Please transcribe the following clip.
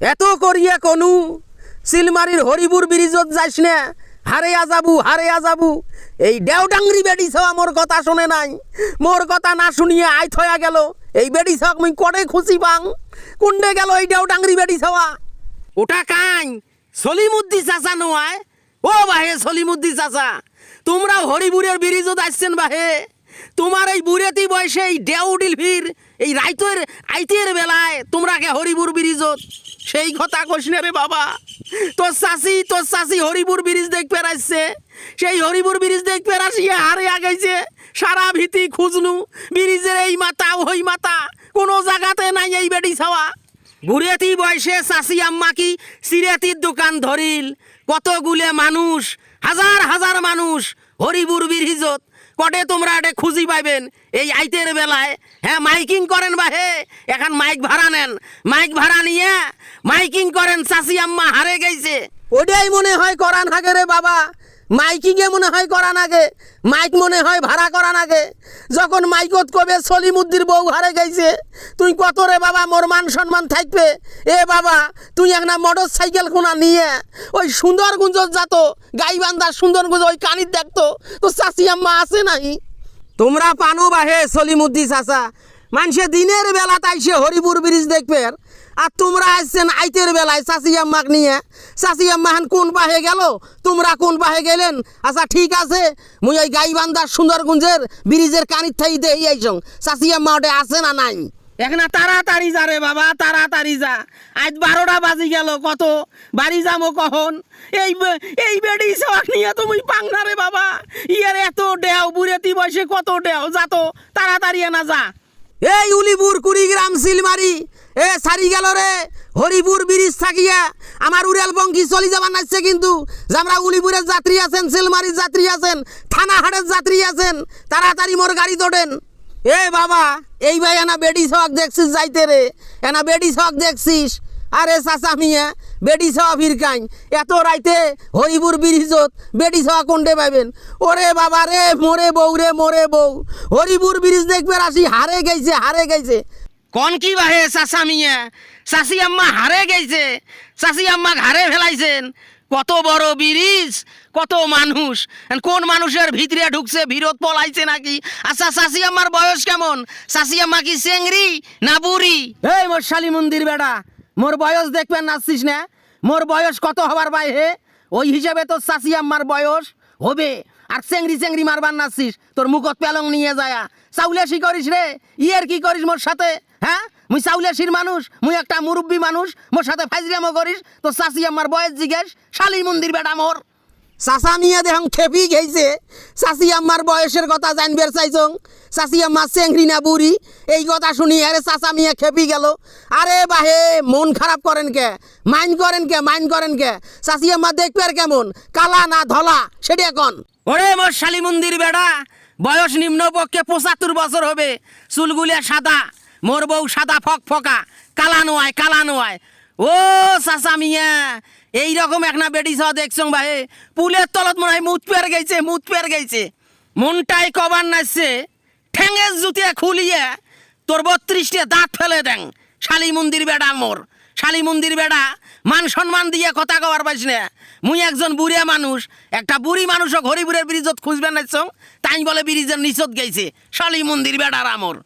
এত করিয়া কনু, সিলমারির হরিপুর ব্রিজত যাইস না। হারে আজাবু হারে আজাবু এই ডেউডাংরি বেডি ছাওয়া মোর কথা শুনে নাই। মোর কথা না শুনিয়ে আই থয়া গেল। এই বেডি ছাওয়াক মুই কটে খুশি পাং। কুন্ডে গেল এই ডেউডাংরি বেডি ছাওয়া। ওটা কাই? সলিমুদ্দি চাচা নয় ও বাহে সলিমুদ্দি চাচা তোমরা হরিপুরের ব্রিজত আসছেন বাহে। তোমার এই বুড়েতি বয়সে এই ডেউডিল ভিড়, এই রাইতের আইতের বেলায় তোমরা কে হরিপুর ব্রিজত। সেই কথা কইস না রে বাবা। তোর চাষি তোর চাষি হরিপুর ব্রিজ দেখতে আসছে সেই হরিপুর ব্রিজ দেখতে আসিয়ে হারে আগাইছে। সারা ভীতি খুঁজনু। ব্রিজের এই মাথা, ওই মাথা। কোনো জায়গাতে নাই এই বেডি ছাওয়া। বুড়েতি বয়সে চাষি আম্মা কি সিরেতির দোকান ধরিল। কতগুলে মানুষ, হাজার হাজার মানুষ হরিপুর হিজত। কটে তোমরা এটা খুঁজি পাইবেন। এই আইতের বেলায় হ্যাঁ মাইকিং করেন বা হে, এখন মাইক ভাড়া নেন। মাইক ভাড়া নিয়ে মাইকিং করেন চাষি আম্মা হারে গেছে ওটাই মনে হয় করান হাগে রে বাবা। মাইকিংয়ে মনে হয় করান আগে। মাইক মনে হয় ভাড়া করান আগে। যখন মাইকত কবে সলিমুদ্দির বউ হারে গেছে, তুই কত রে বাবা, মোর মান সম্মান থাকবে? এ বাবা, তুই একটা মোটর সাইকেল কোনা নিয়ে, ওই সুন্দরগঞ্জ যাত গাইবান্ধা সুন্দরগঞ্জ ওই কানির দেখতো তো চাষি আম্মা আছে নাই? তোমরা পানো বাহে সলিমুদ্দি চাচা। মানুষে দিনের বেলা তাইছে হরিপুর ব্রিজ দেখবে। আর তোমরা আসছেন আইতের বেলায় চাষি আম্মাক নিয়ে। চাষি আম্মাহান কোন পাহে গেল? তোমরা কোন পাহে গেলেন? আচ্ছা ঠিক আছে, মুই ওই গাইবান্ধার সুন্দরগঞ্জের ব্রিজের কানির থাই দেই আইসং চাষি আম্মা ওটা আছে না নাই? এখন তাড়াতাড়ি যা রে বাবা, তাড়াতাড়ি যা। আজ বারোটা বাজি গেল, কত? বাড়ি যাব কখন? এই এই বেডি সবাক নিয়ে তুমি পাংনা রে বাবা। ইয়ার এত ডেও, বুড়েতি বয়সে কত ডেও? যা তো, তাড়াতাড়ি না যা। এই উলিপুর কুড়িগ্রাম সিলমারি এ সারি গেল রে। হরিপুর ব্রিজ থাকিয়া আমার উড়াল বঙ্কি চলি যাবার নাচছে কিন্তু। যে আমরা উলিপুরের যাত্রী আছেন সিলমারির যাত্রী আছেন, থানাহাটের যাত্রী আছেন, তাড়াতাড়ি মোর গাড়ি তোটেন। এ বাবা, এই ভাই এনা বেডি শখ দেখছিস যাইতে রে। এনা বেডি শখ দেখছিস। আরে চাচা মিয়া বেডি ছাওয়া ফিরকাই এত রাইতে হরিপুর ব্রিজত বেডি ছাওয়া কোনটে পাইবেন? ওরে বাবা রে মোরে বউ রে মোরে বউ হরিপুর ব্রিজ দেখবে আসি হারে গেছে হারে গেছে কোন কি বাহে চাচা মিয়া? চাচি আম্মা হারে গেছে চাচি আম্মা হারে ফেলাইছেন। কত বড় ব্রিজ কত মানুষ। কোন মানুষের ভিতরে ঢুকছে বিরোধ পলাইছে নাকি? আচ্ছা চাচি আম্মার বয়স কেমন? চাচি আম্মা কি চেংরি না বুড়ি এই মোর শালি মন্দির বেড়া মোর বয়স দেখবেন নাচছিস না? মোর বয়স কত হবার বাই হে? ওই হিসাবে তোর চাচি আম্মার বয়স হবে। আর চেংড়ি চেংড়ি মারবার নাচছিস তোর মুখত পেলং নিয়ে যায়া। চাউলেশি করিস রে? ইয়ের কি করিস মোর সাথে? হ্যাঁ? মুই চাউলেশির মানুষ, মুই একটা মুরব্বী মানুষ, মোর সাথে ফাইজরামো করিস। তোর চাচি আম্মার বয়স জিজ্ঞেস, শালি মন্দির বেটা মোর। চাচা মিয়া দেহং খেপি গেছে চাচি আম্মার বয়সের কথা জানবার চাইছং। চাচি আম্মা চেংড়ি না বুড়ি এই কথা শুনি আরে চাচা মিয়া খেপি গেল। আরে বাহে, মন খারাপ করেন কে? মাইন করেন কে, মাইন করেন কে? চাচি মা দেখবে আর কেমন? কালা না ধলা? সেটা এখন ওরে মোর শালি মন্দির বেড়া বয়স নিম্ন পক্ষে পঁচাত্তর বছর হবে। চুলগুলিয়া সাদা মোর বউ সাদা ফক ফকা। কালা নোয়ায় কালা নোয়ায় ও চাচা মিয়া এই রকম একটা বেডি সহ দেখছং ভাই পুলের তলত মনে হয় মুত পের গেছে মুত পের গেছে মনটাই কবার নাচছে ঠ্যাঙের জুতিয়া খুলিয়ে তোর বত্রিশটা দাঁত ফেলে দেন। শালি মন্দির বেড়া মোর। শালি মন্দির বেড়া, মান সম্মান দিয়ে কথা কবার পাইস না। মুই একজন বুড়িয়া মানুষ, একটা বুড়ি মানুষও হরিপুরের ব্রিজত খুঁজবেন নাচছং তাই বলে ব্রিজের নিচত গেছে শালি মন্দির বেড়ার আমর।